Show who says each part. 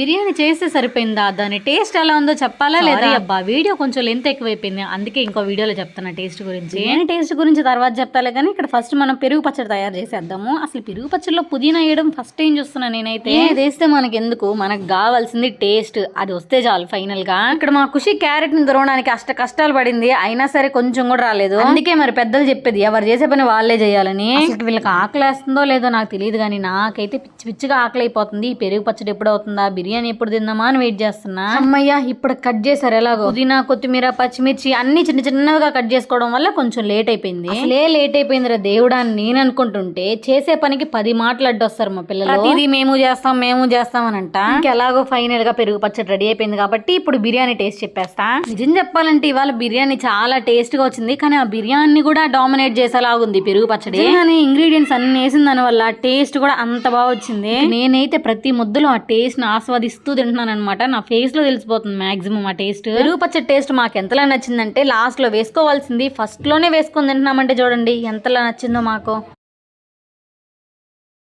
Speaker 1: బిర్యానీ చేస్తే సరిపోయిందా? దాని టేస్ట్ ఎలా ఉందో చెప్పాలా లేదా? అబ్బా వీడియో కొంచెం లెంత్ ఎక్కువైపోయింది. అందుకే ఇంకో వీడియోలో చెప్తున్నా టేస్ట్ గురించి. టేస్ట్ గురించి తర్వాత చెప్తాలే కానీ ఇక్కడ ఫస్ట్ మనం పెరుగు పచ్చడి తయారు చేసేద్దాము. అసలు పెరుగు పచ్చడిలో పుదీనా వేయడం ఫస్ట్ టైం చూస్తున్నా నేనైతే. వేస్తే మనకి ఎందుకు మనకు కావాల్సింది టేస్ట్. అది వస్తే చాలు ఫైనల్గా ఇక్కడ మా ఖుషి క్యారెట్ని దొరవడానికి అష్ట కష్టాలు పడింది. అయినా సరే కొంచెం కూడా రాలేదు. అందుకే మరి పెద్దలు చెప్పేది ఎవరు చేసే పని వాళ్ళే చేయాలని. వీళ్ళకి ఆకలి వేస్తుందో లేదో నాకు తెలియదు కానీ నాకైతే పిచ్చి పిచ్చిగా ఆకలి అయిపోతుంది ఈ పెరుగు పచ్చడి ఎప్పుడు అవుతుందా బిర్యానీ ఎప్పుడు తిందామా అని వెయిట్ చేస్తున్నా. అమ్మయ్య ఇప్పుడు కట్ చేశారు ఎలాగో? పుదీనా కొత్తిమీర పచ్చిమిర్చి అన్ని చిన్న చిన్నగా కట్ చేసుకోవడం వల్ల కొంచెం లేట్ అయిపోయింది. అసలే లేట్ అయిపోయిందిరా దేవుడా అని నేను అనుకుంటుంటే చేసే పనికి పది మాటలు అడ్డొస్తారు మా పిల్లలు. ప్రతిదీ మేము చేస్తాం మేము చేస్తాం అని అంట? ఎలాగో ఫైనల్గా పెరుగు పచ్చడి రెడీ అయిపోయింది కాబట్టి ఇప్పుడు బిర్యానీ టేస్ట్ చెప్పేస్తా. నిజం చెప్పాలంటే ఇవాళ బిర్యానీ చాలా టేస్ట్గా వచ్చింది కానీ ఆ బిర్యానీ కూడా డామినేట్ చేసేలాగా ఉంది పెరుగు పచ్చడి. కానీ ఇంగ్రీడియంట్స్ అన్ని వేసిన దాని వల్ల టేస్ట్ కూడా అంత బాగా వచ్చింది. నేనైతే ప్రతి ముద్దలో ఆ టేస్ట్ని ఆస్వాదిస్తూ తింటున్నాను అనమాట నా ఫేస్లో తెలిసిపోతుంది మాక్సిమం ఆ టేస్ట్. పెరుగు పచ్చడి టేస్ట్ మాకు ఎంతలా నచ్చిందంటే లాస్ట్లో వేసుకోవాల్సింది ఫస్ట్లోనే వేసుకొని తింటున్నామంటే చూడండి ఎంతలా నచ్చిందో మాకు.